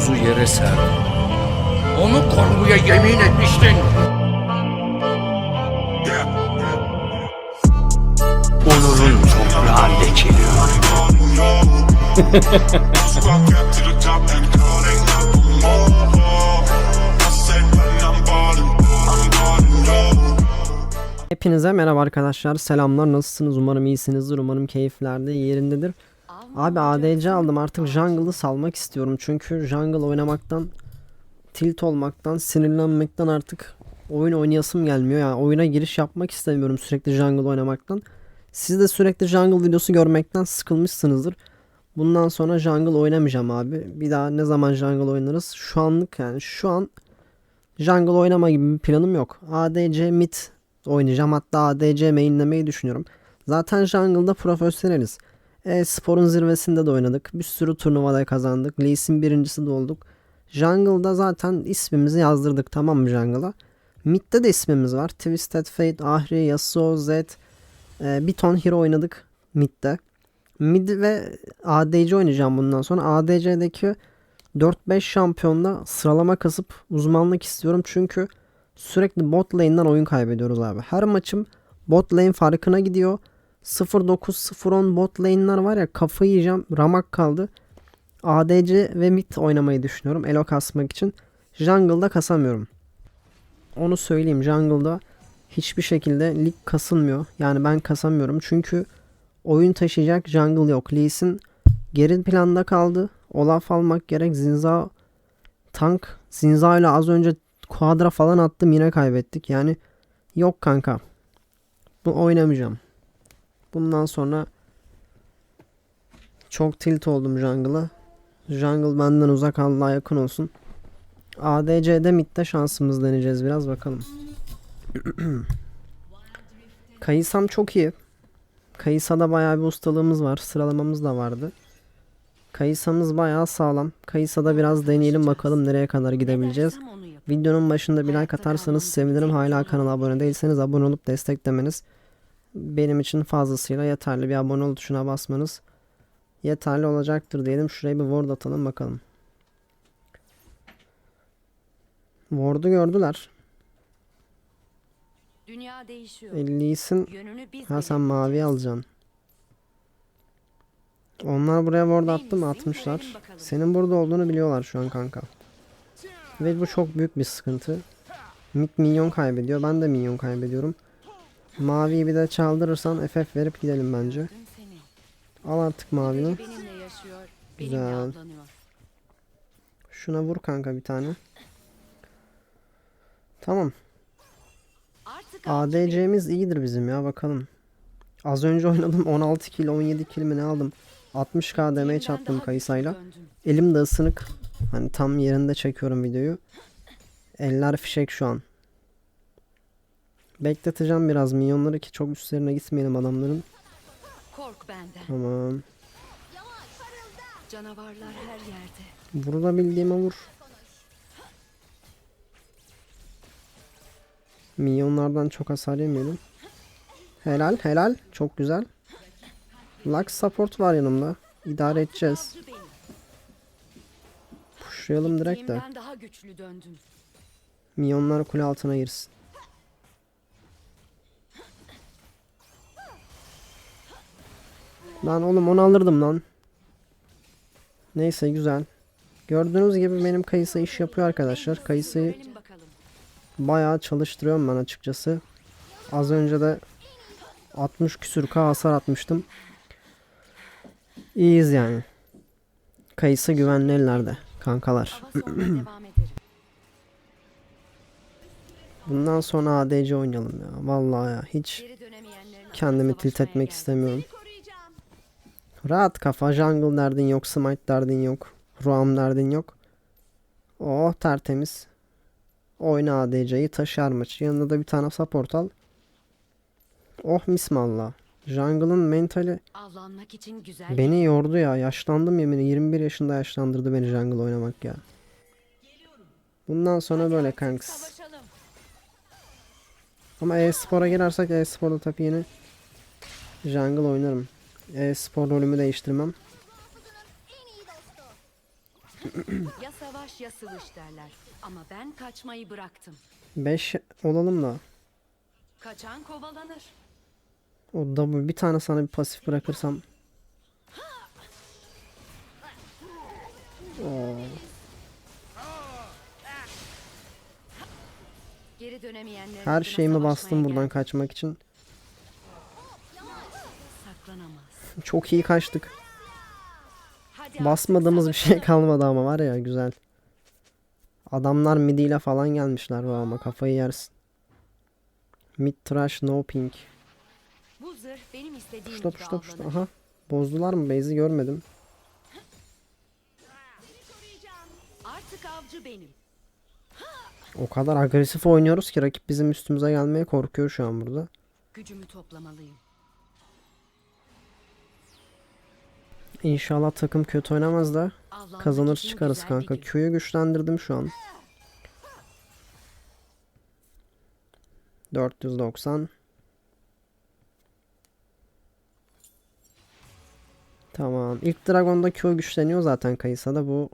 omuzu yere serdi. Onu korumaya yemin etmiştin. Onurun toprağı lekeliyor. Hepinize merhaba arkadaşlar. Selamlar. Nasılsınız? Umarım iyisinizdir. Umarım keyiflerde yerindedir. Abi ADC aldım. Artık jungle'ı salmak istiyorum. Çünkü jungle oynamaktan, tilt olmaktan, sinirlenmekten artık oyun oynayasım gelmiyor. Yani oyuna giriş yapmak istemiyorum sürekli jungle oynamaktan. Siz de sürekli jungle videosu görmekten sıkılmışsınızdır. Bundan sonra jungle oynamayacağım abi. Bir daha ne zaman jungle oynarız? Şu anlık yani şu an jungle oynama gibi bir planım yok. ADC mid oynayacağım. Hatta ADC mainlemeyi düşünüyorum. Zaten jungle'da profesyoneliz. E-sporun zirvesinde de oynadık. Bir sürü turnuvada kazandık. Lee Sin birincisi de olduk. Jungle'da zaten ismimizi yazdırdık tamam mı jungle'a? Mid'de de ismimiz var. Twisted Fate, Ahri, Yasuo, Zed. e, bir ton hero oynadık mid'de. Mid ve ADC oynayacağım bundan sonra. ADC'deki 4-5 şampiyonda sıralama kasıp uzmanlık istiyorum. Çünkü sürekli bot lane'den oyun kaybediyoruz abi. Her maçım bot lane farkına gidiyor. 0-9-0-10 bot lane'ler var ya kafayı yiyeceğim. Ramak kaldı. ADC ve mid oynamayı düşünüyorum. Elo kasmak için. Jungle'da kasamıyorum. Onu söyleyeyim. Jungle'da hiçbir şekilde lig kasılmıyor. Yani ben kasamıyorum. Çünkü oyun taşıyacak jungle yok. Lee Sin geri planda kaldı. Olaf almak gerek. Zinza tank. Zinza ile az önce quadra falan attım yine kaybettik. Yani yok kanka. Bu oynamayacağım. Bundan sonra çok tilt oldum jungle'a. Jungle benden uzak Allah'a yakın olsun. ADC'de midde şansımız deneyeceğiz biraz bakalım. Kayısam çok iyi. Kayısa'da bayağı bir ustalığımız var. Sıralamamız da vardı. Kayısa'mız bayağı sağlam. Kayısa'da biraz deneyelim bakalım nereye kadar gidebileceğiz. Videonun başında bir like atarsanız sevinirim. Hala kanala abone değilseniz abone olup desteklemeniz benim için fazlasıyla yeterli. Bir abone ol tuşuna basmanız yeterli olacaktır diyelim. Şuraya bir ward atalım bakalım. Ward'u gördüler. Dünya değişiyor. Biz Ha sen mavi alacaksın. Onlar buraya ward attı mı? Atmışlar. Senin burada olduğunu biliyorlar şu an kanka. Ve bu çok büyük bir sıkıntı. Mid minyon kaybediyor. Ben de minyon kaybediyorum. Maviyi bir de çaldırırsan FF verip gidelim bence. Al artık mavini. Güzel. Şuna vur kanka bir tane. Tamam. ADC'miz iyidir bizim ya bakalım. Az önce oynadım 16 kill 17 kill mi ne aldım. 60k benim. demeye çattım kayısayla. Elim de ısınık. Hani tam yerinde çekiyorum videoyu. Eller fişek şu an. Bekleteceğim biraz minyonları ki çok üstlerine gitmeyelim adamların. Kork benden. Tamam. Canavarlar her yerde. Vurulabildiğime vur. Minyonlardan çok hasar yemeyelim. Helal helal. Çok güzel. Lux support var yanımda. İdare edeceğiz. Pushlayalım direkt de. Minyonlar kule altına girsin. Lan oğlum onu alırdım lan. Neyse güzel. Gördüğünüz gibi benim kayısı iş yapıyor arkadaşlar. Kayısıyı bayağı çalıştırıyorum ben açıkçası. Az önce de 60 küsür K hasar atmıştım. İyiyiz yani. Kayısı güvenli ellerde kankalar. Bundan sonra ADC oynayalım ya. Vallahi ya hiç kendimi tilt etmek istemiyorum. Rahat kafa jungle derdin yok, smite derdin yok, roam derdin yok. Oh tertemiz. Oyna ADC'yi taşır maçı. Yanında da bir tane support al. Oh mismallah. Jungle'ın mentali Avlanmak için güzel beni yordu ya. Yaşlandım yemin 21 yaşında yaşlandırdı beni jungle oynamak ya. Bundan sonra böyle kanks. Ama e-spora girersek e-sporda tabii yine jungle oynarım. E-spor rolümü değiştirmem. Ya savaş ya sıvış derler. Ama ben kaçmayı bıraktım. 5 olalım da. Kaçan kovalanır. O double bir tane sana bir pasif bırakırsam. Oo, her şeyimi bastım buradan kaçmak için. Çok iyi kaçtık. Basmadığımız bir şey kalmadı ama var ya güzel. Adamlar midiyle falan gelmişler bu ama kafayı yersin. Mid trash no pink. Puşta puşta. avlanır. Aha. Bozdular mı? Base'i görmedim. Artık avcı benim. O kadar agresif oynuyoruz ki rakip bizim üstümüze gelmeye korkuyor şu an burada. Gücümü toplamalıyım. İnşallah takım kötü oynamaz da kazanır çıkarız kanka. Q'yu güçlendirdim şu an. 490 Tamam. İlk Dragon'da Q güçleniyor zaten Kayısa'da. Bu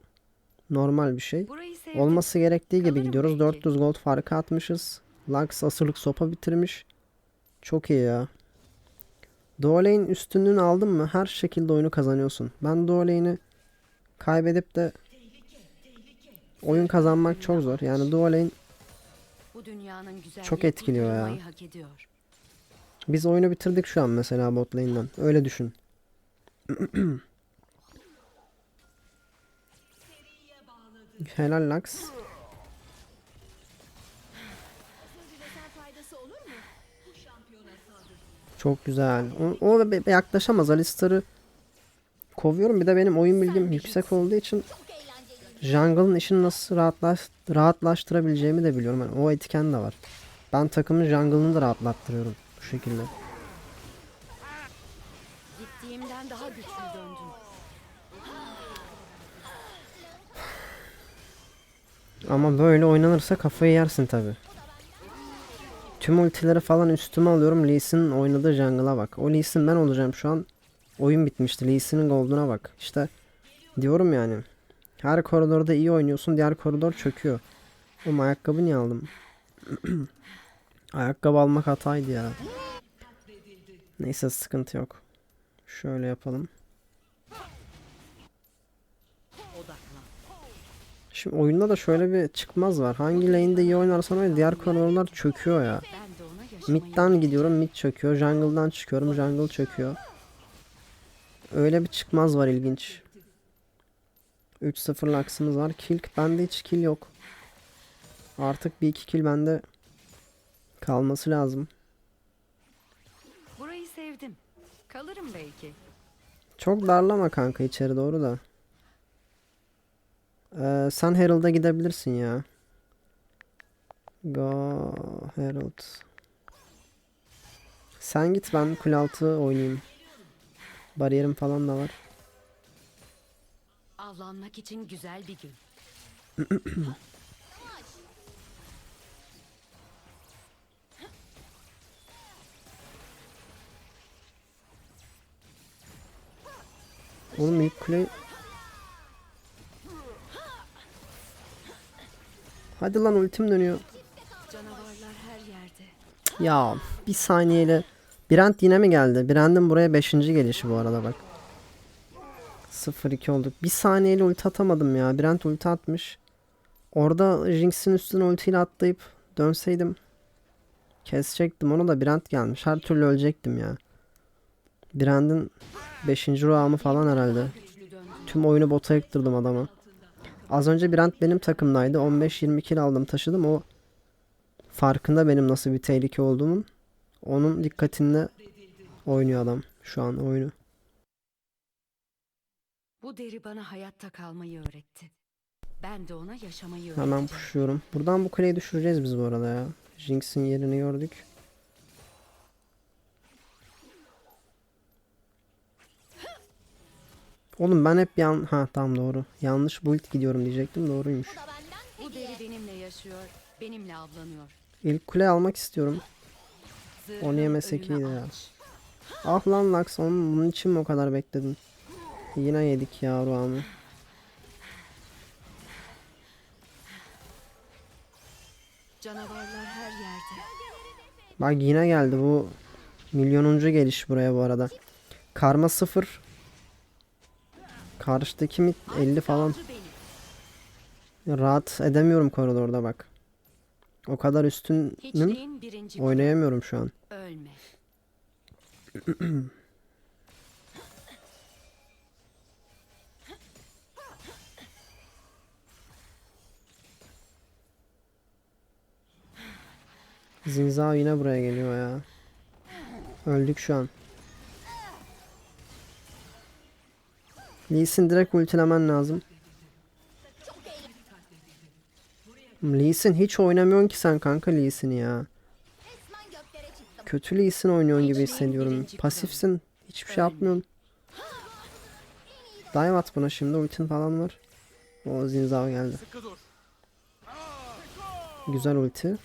normal bir şey. Olması gerektiği gibi gidiyoruz. belki. 400 gold farkı atmışız. Lux asırlık sopa bitirmiş. Çok iyi ya. Duolay'ın üstünlüğünü aldın mı her şekilde oyunu kazanıyorsun. Ben Duolay'ini kaybedip de oyun kazanmak çok zor. Yani güzelliği Çok etkiliyor ya. biz oyunu bitirdik şu an mesela bot lane'den. Öyle düşün. Helal Lux. Çok güzel. O, o yaklaşamaz. Alistar'ı kovuyorum. Bir de benim oyun bilgim yüksek olduğu için jungle'ın işini nasıl rahatlaş, rahatlaştırabileceğimi de biliyorum. Yani o etken de var. Ben takımın jungle'ını da rahatlattırıyorum bu şekilde. Gittiğimden daha güçlü döndüm. Ama böyle oynanırsa kafayı yersin tabi. Tüm ultileri falan üstüme alıyorum. Lee Sin'in oynadığı jungle'a bak. O Lee Sin ben olacağım şu an. Oyun bitmişti. Lee Sin'in gold'una bak. İşte diyorum yani. Her koridorda iyi oynuyorsun. Diğer koridor çöküyor. Oğlum ayakkabı niye aldım? ayakkabı almak hataydı ya. Neyse sıkıntı yok. Şöyle yapalım. Şimdi oyunda da şöyle bir çıkmaz var. Hangi lane'de iyi oynarsan oyna diğer koridorlar çöküyor ya. Mid'den gidiyorum mid çöküyor. Jungle'dan çıkıyorum jungle çöküyor. Öyle bir çıkmaz var ilginç. 3-0 laksımız var. Kill bende hiç kill yok. Artık bir iki kill bende kalması lazım. Burayı sevdim. Kalırım belki. Çok darlama kanka içeri doğru da. Ee, sen Herald'a gidebilirsin ya. Go Herald. Sen git ben kule altı oynayayım. Bariyerim falan da var. Avlanmak için güzel bir gün. Oğlum ilk kule... Hadi lan ultim dönüyor. Canavarlar her yerde. Ya bir saniyeyle. Brand yine mi geldi? Brand'in buraya 5. gelişi bu arada bak. 0-2 olduk. Bir saniyeyle ulti atamadım ya. Brand ulti atmış. Orada Jinx'in üstüne ultiyle atlayıp dönseydim kesecektim. Ona da Brand gelmiş. Her türlü ölecektim ya. Brand'in 5. roamı falan herhalde. Tüm oyunu bota yıktırdım adama. Az önce Brand benim takımdaydı. 15-20 kill aldım taşıdım. O farkında benim nasıl bir tehlike olduğumun. Onun dikkatinde oynuyor adam şu an oyunu. Bu deri bana hayatta kalmayı öğretti. Ben de ona yaşamayı öğrettim. Hemen pushluyorum. Buradan bu kuleyi düşüreceğiz biz bu arada ya. Jinx'in yerini gördük. Oğlum ben hep yan... Ha tamam doğru. Yanlış build gidiyorum diyecektim. Doğruymuş. Bu deri benimle yaşıyor. Benimle avlanıyor. İlk kule almak istiyorum. Onu yemesek iyiydi ya. Ah lan Lux bunun için mi o kadar bekledin? Yine yedik ya Ruhan'ı. Canavarlar her yerde. Bak yine geldi bu milyonuncu geliş buraya bu arada. Karma sıfır Karşıdaki mid 50 falan. Rahat edemiyorum koridorda bak. O kadar üstünüm. Oynayamıyorum şu an. Zinza yine buraya geliyor ya. Öldük şu an. Lee Sin direkt ultilemen lazım. Lee Sin hiç oynamıyorsun ki sen kanka Lee Sin'i ya. Kötü Lee Sin oynuyorsun gibi hissediyorum. Pasifsin. Hiçbir şey yapmıyorsun. Dive at buna şimdi ultin falan var. O Zinzao geldi. Güzel ulti.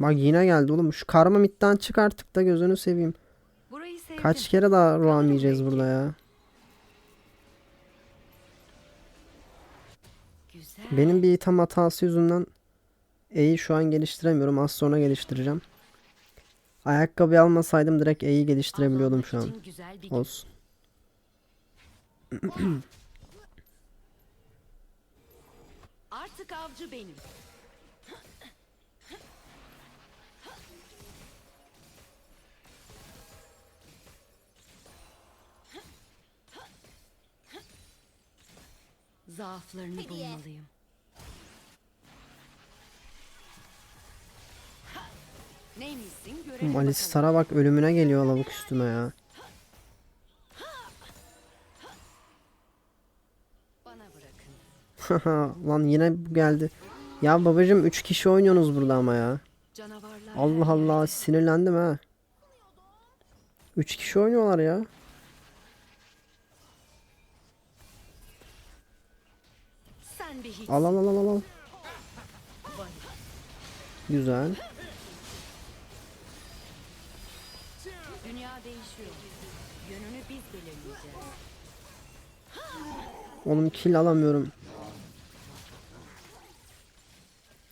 Bak yine geldi oğlum. Şu karma midden çık artık da gözünü seveyim. Kaç kere daha ruan yiyeceğiz burada ya. Güzel. Benim bir item hatası yüzünden E'yi şu an geliştiremiyorum. Az sonra geliştireceğim. Ayakkabı almasaydım direkt E'yi geliştirebiliyordum şu an. Olsun. Artık avcı benim. Zaaflarını bulmalıyım. Neymişsin görelim bak ölümüne geliyor lavuk üstüme ya. Bana bırakın. Lan yine bu geldi. Ya babacım 3 kişi oynuyorsunuz burada ama ya. Allah Allah sinirlendim ha. 3 kişi oynuyorlar ya. Al al al al al. Güzel. Dünya değişiyor. Yönünü biz belirleyeceğiz. Oğlum kill alamıyorum.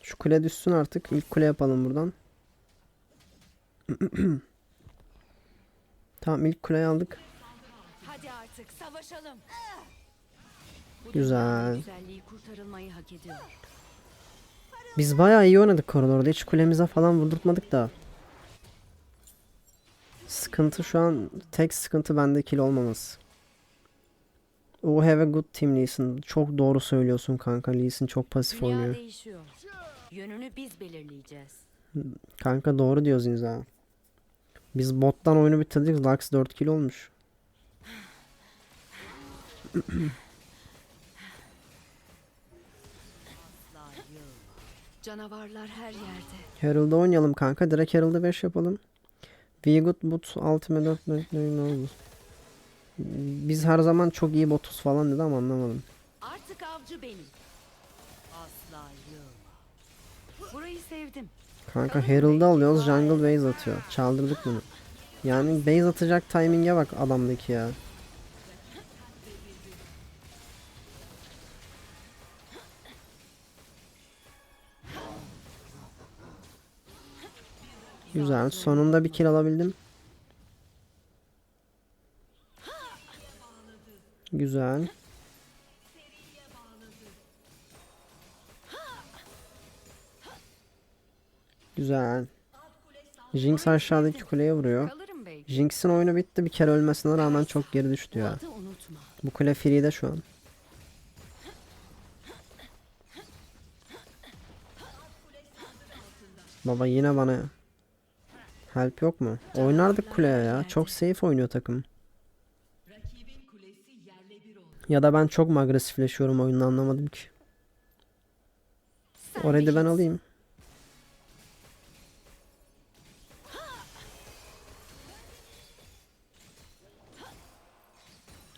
Şu kule düşsün artık. İlk kule yapalım buradan. tamam ilk kuleyi aldık. Hadi artık savaşalım. Güzel. Biz bayağı iyi oynadık koridorda. Hiç kulemize falan vurdurtmadık da. Sıkıntı şu an tek sıkıntı bende kill olmaması. O have a good team Lee Sin. Çok doğru söylüyorsun kanka. Lee Sin çok pasif Dünya oynuyor. değişiyor. Yönünü biz belirleyeceğiz. Kanka doğru diyor Zinza. Biz bottan oyunu bitirdik. Lux 4 kill olmuş. Canavarlar her yerde. Herald'da oynayalım kanka. Direkt Herald'da 5 yapalım. We good bot ultimate 4 ne oldu? Biz her zaman çok iyi botuz falan dedi ama anlamadım. Artık avcı benim. Asla yılma. Burayı sevdim. Kanka Herald'ı alıyoruz. Jungle base atıyor. Çaldırdık bunu. Yani base atacak timing'e bak adamdaki ya. Güzel. Sonunda bir kill alabildim. Güzel. Güzel. Jinx aşağıdaki kuleye vuruyor. Jinx'in oyunu bitti. Bir kere ölmesine rağmen çok geri düştü ya. Bu kule free'de şu an. Baba yine bana help yok mu? Oynardık kuleye ya. Çok safe oynuyor takım. Ya da ben çok mu agresifleşiyorum oyunu anlamadım ki. Orayı bir ben alayım.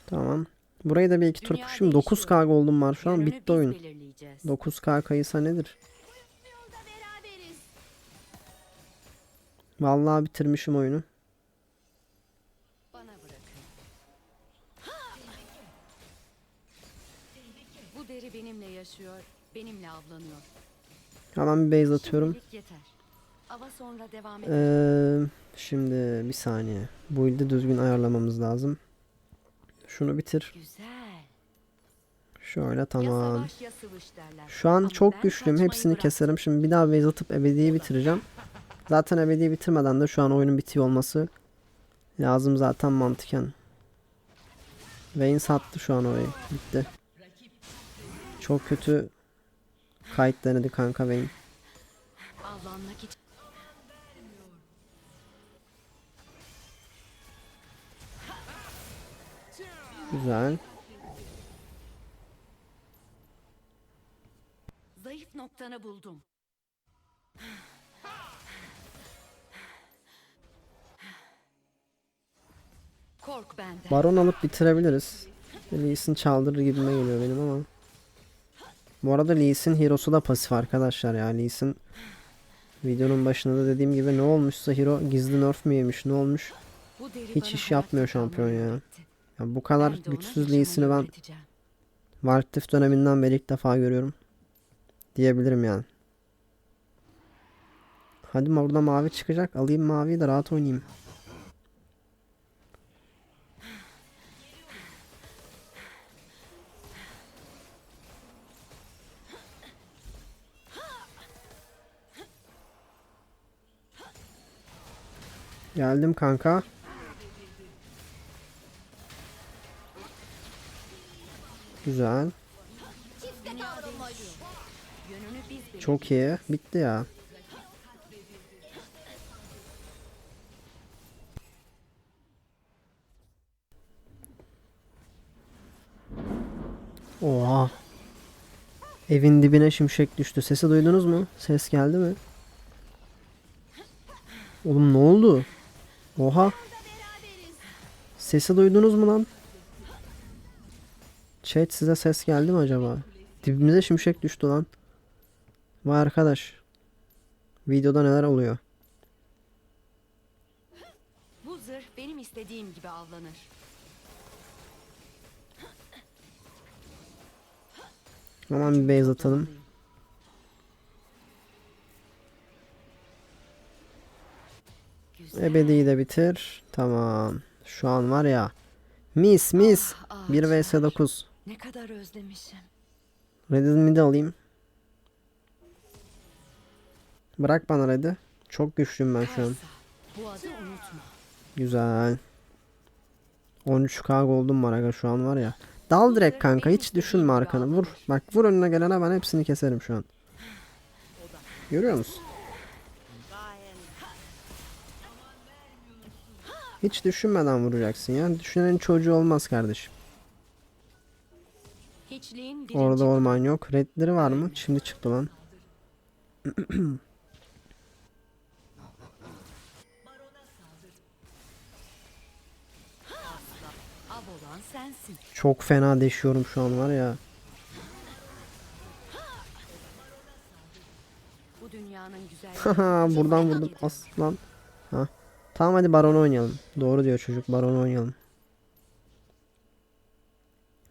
Tamam. Burayı da bir iki tur pushayım. değişiyor. 9k gold'um var şu an. Bitti oyun. belirleyeceğiz. 9k kayısa nedir? Vallahi bitirmişim oyunu. Bana. Bu deri benimle yaşıyor, benimle avlanıyor. Hemen bir base atıyorum. Ee, şimdi bir saniye. Bu ilde düzgün ayarlamamız lazım. Şunu bitir. Şöyle tamam. Şu an çok güçlüyüm. Hepsini keserim. Şimdi bir daha base atıp ebediyi bitireceğim. Zaten ebediyi bitirmeden de şu an oyunun bitiyor olması lazım zaten mantıken. Vayne sattı şu an orayı. Bitti. Çok kötü kayıt denedi kanka Vayne. Güzel. Zayıf noktanı buldum. Baron alıp bitirebiliriz. Lee Sin çaldırır gibime geliyor benim ama. Bu arada Lee Sin Hero'su da pasif arkadaşlar ya. Lee Sin videonun başında da dediğim gibi ne olmuşsa Hero gizli nerf mi yemiş ne olmuş. Hiç iş yapmıyor şampiyon ya. Ya bu kadar güçsüz Lee Sin'i ben. Warcraft döneminden beri ilk defa görüyorum. Diyebilirim yani. Hadi burada mavi çıkacak. Alayım maviyi de rahat oynayayım. Geldim kanka. Güzel. Çok iyi. Bitti ya. Oha. Evin dibine şimşek düştü. Sesi duydunuz mu? Ses geldi mi? Oğlum ne oldu? Oha. Sesi duydunuz mu lan? Chat size ses geldi mi acaba? Dibimize şimşek düştü lan. Vay arkadaş. Videoda neler oluyor? Bu zırh benim istediğim gibi avlanır. Hemen bir base atalım. Ebedi'yi de bitir. Tamam. Şu an var ya. Mis mis. Ah, 1 vs ağaçlar. 9. Ne kadar özlemişim. Red'i mid alayım. Bırak bana Red'i. Çok güçlüyüm ben şu an. Güzel. 13k gold'um var aga şu an var ya. Dal direkt kanka hiç düşünme arkanı vur. Bak vur önüne gelene ben hepsini keserim şu an. Görüyor musun? Hiç düşünmeden vuracaksın ya. Düşünenin çocuğu olmaz kardeşim. Orada orman yok. Redleri var mı? Şimdi çıktı lan. Çok fena deşiyorum şu an var ya. Haha buradan vurdum aslan. Ha. Tamam hadi baron oynayalım. Doğru diyor çocuk baron oynayalım.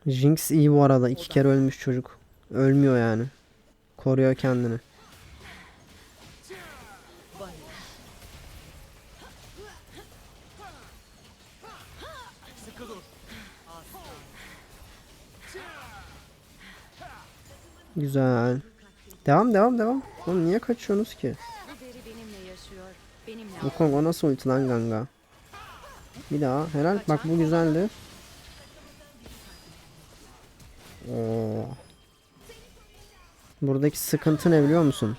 Jinx iyi bu arada. iki kere ölmüş çocuk. Ölmüyor yani. Koruyor kendini. Güzel. Devam devam devam. Oğlum niye kaçıyorsunuz ki? Bu deri benimle yaşıyor. O nasıl ulti lan ganga? Bir daha. Helal. Bak bu güzeldi. Oo. Buradaki sıkıntı ne biliyor musun?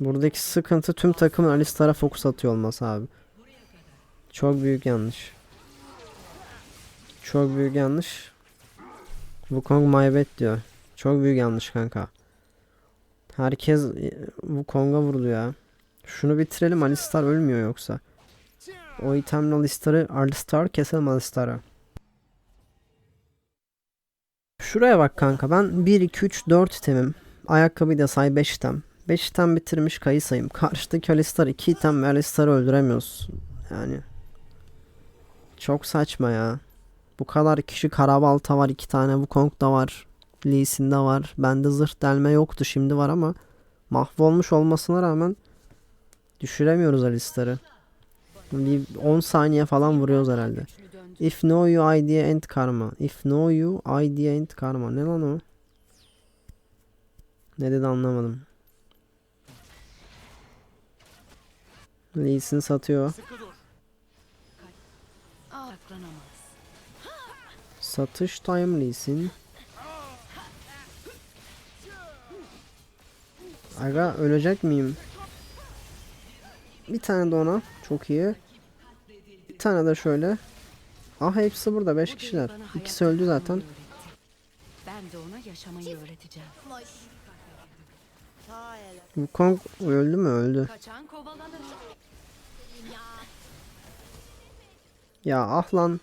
Buradaki sıkıntı tüm takımın Alistar'a fokus atıyor olması abi. Çok büyük yanlış. Çok büyük yanlış. Bu Kong my diyor. Çok büyük yanlış kanka. Herkes bu Kong'a vurdu ya. Şunu bitirelim Alistar ölmüyor yoksa. O itemle Alistar'ı Alistar keselim Alistar'a. Şuraya bak kanka ben 1 2 3 4 itemim. Ayakkabıyı da say 5 item. 5 item bitirmiş kayı sayım. Karşıdaki Alistar 2 item ve Alistar'ı öldüremiyoruz. Yani çok saçma ya. Bu kadar kişi Karabalta var 2 tane Wukong da var. Lee Sin'de var. Bende zırh delme yoktu şimdi var ama mahvolmuş olmasına rağmen düşüremiyoruz Alistar'ı. Bir 10 saniye falan vuruyoruz herhalde. If know you idea and karma. If know you idea and karma. Ne lan o? Ne dedi anlamadım. Lee Sin satıyor. Satış time Lee Sin. Aga ölecek miyim? Bir tane de ona. Çok iyi. Bir tane de şöyle. Ah hepsi burada. 5 O kişiler. İkisi öldü zaten. Ben de ona yaşamayı öğreteceğim. Wukong öldü mü? Öldü. Ya ah lan.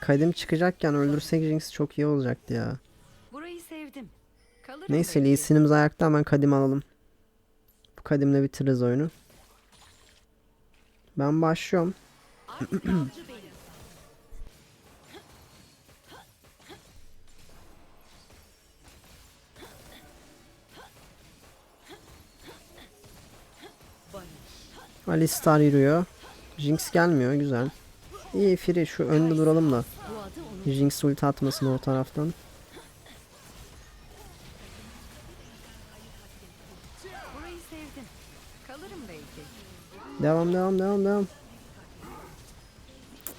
Kadim çıkacakken öldürsek Jinx çok iyi olacaktı ya. Neyse. Lee Sin'imiz ayakta hemen kadim alalım. Kadimle bitiririz oyunu. Ben başlıyorum. Alistar yürüyor. Jinx gelmiyor güzel. İyi Free şu önde duralım da. Jinx ulti atmasın o taraftan. Devam devam devam devam.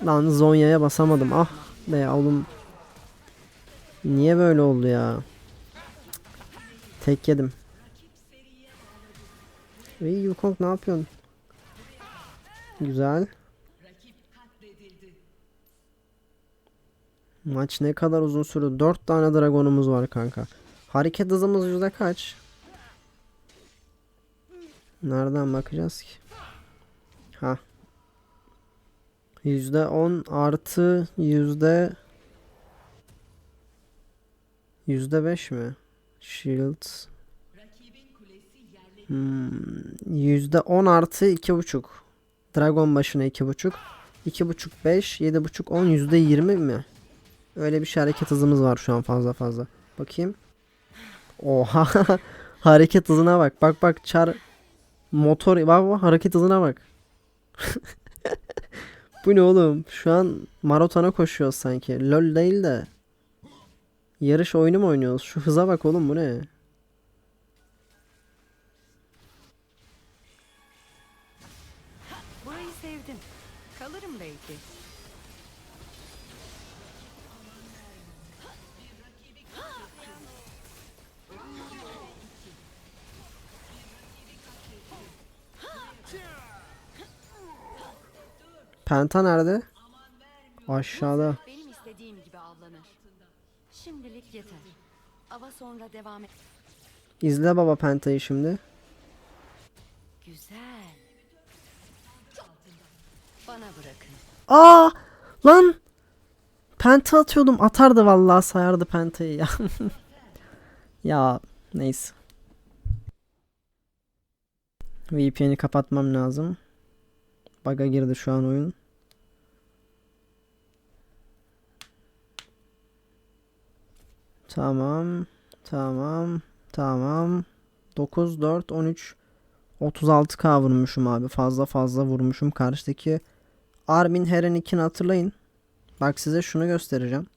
Lan Zonya'ya basamadım. Ah be oğlum. Niye böyle oldu ya? Tek yedim. Ey Yukong ne yapıyorsun? Güzel. Maç ne kadar uzun sürdü. 4 tane dragonumuz var kanka. Hareket hızımız yüzde kaç? Nereden bakacağız ki? Yüzde on artı yüzde yüzde beş mi? Shield. Hmm, yüzde on artı iki buçuk. Dragon başına iki buçuk. İki buçuk beş, yedi buçuk on, yüzde yirmi mi? Öyle bir şey hareket hızımız var şu an fazla fazla. Bakayım. Oha. hareket hızına bak. Bak bak çar motor bak bak hareket hızına bak. Bu ne oğlum? Şu an maratona koşuyoruz sanki. LoL değil de. Yarış oyunu mu oynuyoruz? Şu hıza bak oğlum bu ne? Penta nerede? Aşağıda. Benim istediğim gibi avlanır. Şimdilik yeter. Ava sonra devam et. İzle baba Penta'yı şimdi. Güzel. Bana bırakın. Aa! Lan! Penta atıyordum. Atardı vallahi sayardı Penta'yı ya. ya neyse. VPN'i kapatmam lazım. Bug'a girdi şu an oyun. Tamam. Tamam. Tamam. 9 4 13 36k vurmuşum abi. Fazla fazla vurmuşum. Karşıdaki Armin Herenik'ini hatırlayın. Bak size şunu göstereceğim.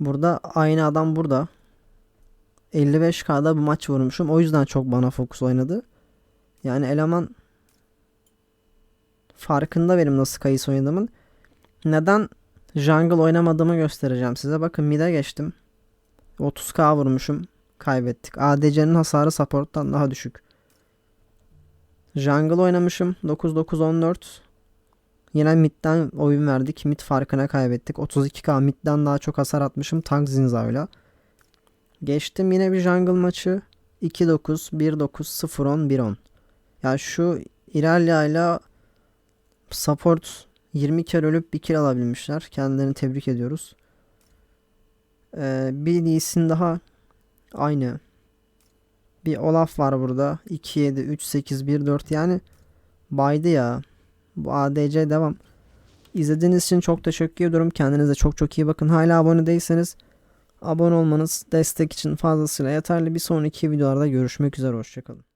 Burada aynı adam burada. 55k'da bir maç vurmuşum. O yüzden çok bana fokus oynadı. Yani eleman farkında benim nasıl kayısı oynadığımın. Neden jungle oynamadığımı göstereceğim size. Bakın mid'e geçtim. 30k vurmuşum. Kaybettik. ADC'nin hasarı support'tan daha düşük. Jungle oynamışım. 9-9-14. Yine midden oyun verdik. Mid farkına kaybettik. 32k midden daha çok hasar atmışım. Tank Zinza'yla. Geçtim yine bir jungle maçı. 2-9, 1-9, 0-10, 1-10. Ya şu Irelia ile support 20 kere ölüp bir kill alabilmişler. Kendilerini tebrik ediyoruz. Ee, bir Sin daha aynı. Bir Olaf var burada. 2-7, 3-8, 1-4 yani baydı ya. Bu ADC devam. İzlediğiniz için çok teşekkür ediyorum. Kendinize çok çok iyi bakın. Hala abone değilseniz Abone olmanız destek için fazlasıyla yeterli. Bir sonraki videolarda görüşmek üzere. Hoşçakalın.